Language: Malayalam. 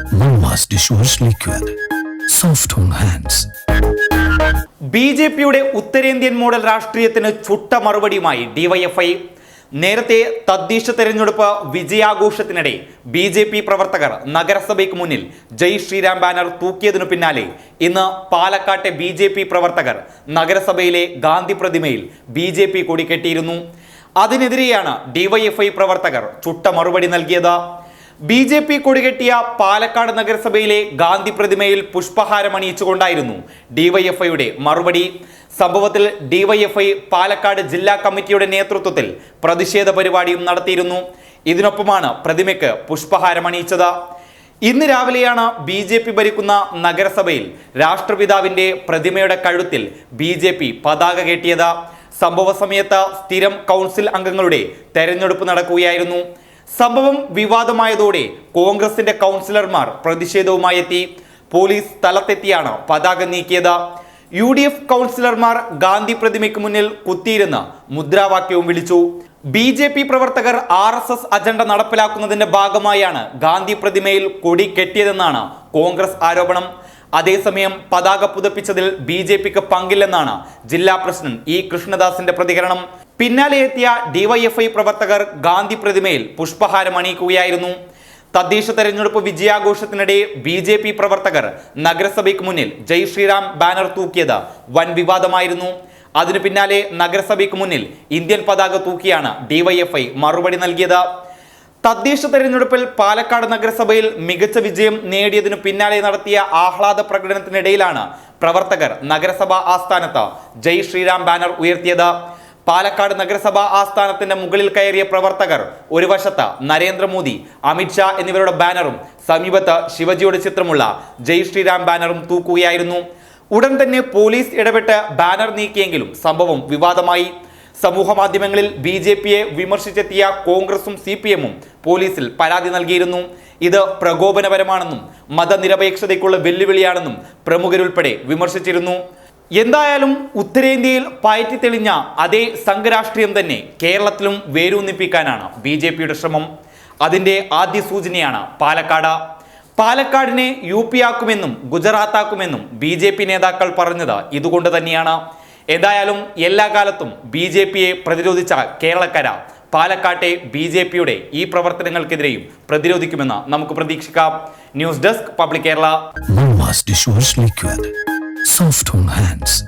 Mama's dishwash liquid. Soft on hands. B J പിയുടെ ഉത്തരേന്ത്യൻ മോഡൽ രാഷ്ട്രീയത്തിന് ചുട്ട മറുപടിയുമായി ഡിവൈഎഫ്ഐ നേരത്തെ തദ്ദേശ തെരഞ്ഞെടുപ്പ് വിജയാഘോഷത്തിനിടെ ബി ജെ പി പ്രവർത്തകർ നഗരസഭയ്ക്ക് മുന്നിൽ ജയ് ശ്രീരാം ബാനർ തൂക്കിയതിനു പിന്നാലെ ഇന്ന് പാലക്കാട്ടെ ബി ജെ പി പ്രവർത്തകർ നഗരസഭയിലെ ഗാന്ധി പ്രതിമയിൽ ബി ജെ പി കൊടി കെട്ടിയിരുന്നു അതിനെതിരെയാണ് ഡിവൈഎഫ്ഐ പ്രവർത്തകർ ചുട്ട മറുപടി നൽകിയത് ബി ജെ പി കൊടികെട്ടിയ പാലക്കാട് നഗരസഭയിലെ ഗാന്ധി പ്രതിമയിൽ പുഷ്പഹാരം അണിയിച്ചുകൊണ്ടായിരുന്നു ഡിവൈഎഫ്ഐയുടെ മറുപടി. സംഭവത്തിൽ ഡിവൈഎഫ്ഐ പാലക്കാട് ജില്ലാ കമ്മിറ്റിയുടെ നേതൃത്വത്തിൽ പ്രതിഷേധ പരിപാടിയും നടത്തിയിരുന്നു. ഇതിനൊപ്പമാണ് പ്രതിമയ്ക്ക് പുഷ്പഹാരം അണിയിച്ചത്. ഇന്ന് രാവിലെയാണ് ബി ജെ പി ഭരിക്കുന്ന നഗരസഭയിൽ രാഷ്ട്രപിതാവിന്റെ പ്രതിമയുടെ കഴുത്തിൽ ബി ജെ പി പതാക കെട്ടിയത്. സംഭവ സമയത്ത് സ്ഥിരം കൗൺസിൽ അംഗങ്ങളുടെ തെരഞ്ഞെടുപ്പ് നടക്കുകയായിരുന്നു. സംഭവം വിവാദമായതോടെ കോൺഗ്രസിന്റെ കൗൺസിലർമാർ പ്രതിഷേധവുമായി എത്തി. പോലീസ് സ്ഥലത്തെത്തിയാണ് പതാക നീക്കിയത്. യു ഡി എഫ് കൗൺസിലർമാർ ഗാന്ധി പ്രതിമയ്ക്ക് മുന്നിൽ കുത്തിയിരുന്ന് മുദ്രാവാക്യവും വിളിച്ചു. ബി ജെ പി പ്രവർത്തകർ ആർ എസ് എസ് അജണ്ട നടപ്പിലാക്കുന്നതിന്റെ ഭാഗമായാണ് ഗാന്ധി പ്രതിമയിൽ കൊടി കെട്ടിയതെന്നാണ് കോൺഗ്രസ് ആരോപണം. അതേസമയം പതാക പുതപ്പിച്ചതിൽ ബി ജെ പിക്ക് പങ്കില്ലെന്നാണ് ജില്ലാ പ്രസിഡന്റ് ഇ കൃഷ്ണദാസിന്റെ പ്രതികരണം. പിന്നാലെ എത്തിയ ഡിവൈഎഫ്ഐ പ്രവർത്തകർ ഗാന്ധി പ്രതിമയിൽ പുഷ്പഹാരം അണിയിക്കുകയായിരുന്നു. തദ്ദേശ തെരഞ്ഞെടുപ്പ് വിജയാഘോഷത്തിനിടെ ബി ജെ പി പ്രവർത്തകർ നഗരസഭയ്ക്ക് മുന്നിൽ ജയ് ശ്രീറാം ബാനർ തൂക്കിയത് വൻ വിവാദമായിരുന്നു. അതിനു പിന്നാലെ നഗരസഭയ്ക്ക് മുന്നിൽ ഇന്ത്യൻ പതാക തൂക്കിയാണ് ഡിവൈഎഫ്ഐ മറുപടി നൽകിയത്. തദ്ദേശ തെരഞ്ഞെടുപ്പിൽ പാലക്കാട് നഗരസഭയിൽ മികച്ച വിജയം നേടിയതിനു പിന്നാലെ നടത്തിയ ആഹ്ലാദ പ്രകടനത്തിനിടയിലാണ് പ്രവർത്തകർ നഗരസഭാ ആസ്ഥാനത്ത് ജയ് ശ്രീറാം ബാനർ ഉയർത്തിയത്. പാലക്കാട് നഗരസഭാ ആസ്ഥാനത്തിന്റെ മുകളിൽ കയറിയ പ്രവർത്തകർ ഒരു വശത്ത് നരേന്ദ്രമോദി അമിത്ഷാ എന്നിവരുടെ ബാനറും സമീപത്ത് ശിവജിയുടെ ചിത്രമുള്ള ജയ് ശ്രീരാം ബാനറും തൂക്കുകയായിരുന്നു. ഉടൻ തന്നെ പോലീസ് ഇടപെട്ട് ബാനർ നീക്കിയെങ്കിലും സംഭവം വിവാദമായി. സമൂഹ മാധ്യമങ്ങളിൽ ബി ജെ പിയെ വിമർശിച്ചെത്തിയ കോൺഗ്രസും സി പി എമ്മും പോലീസിൽ പരാതി നൽകിയിരുന്നു. ഇത് പ്രകോപനപരമാണെന്നും മതനിരപേക്ഷതയ്ക്കുള്ള വെല്ലുവിളിയാണെന്നും പ്രമുഖരുൾപ്പെടെ വിമർശിച്ചിരുന്നു. എന്തായാലും ഉത്തരേന്ത്യയിൽ പയറ്റി തെളിഞ്ഞ അതേ സംഘരാഷ്ട്രീയം തന്നെ കേരളത്തിലും വേരൂന്നിപ്പിക്കാനാണ് ബി ജെ പിയുടെ ശ്രമം. അതിന്റെ ആദ്യ സൂചനയാണ് പാലക്കാട്. പാലക്കാടിനെ യു പി ആക്കുമെന്നും ഗുജറാത്താക്കുമെന്നും ബി ജെ പി നേതാക്കൾ പറഞ്ഞത് ഇതുകൊണ്ട് തന്നെയാണ്. എന്തായാലും എല്ലാ കാലത്തും ബി ജെ പിയെ പ്രതിരോധിച്ച കേരളക്കര പാലക്കാട്ടെ ബി ജെ പിയുടെ ഈ പ്രവർത്തനങ്ങൾക്കെതിരെയും പ്രതിരോധിക്കുമെന്ന് നമുക്ക് പ്രതീക്ഷിക്കാം. News desk public Kerala. Soft on hands.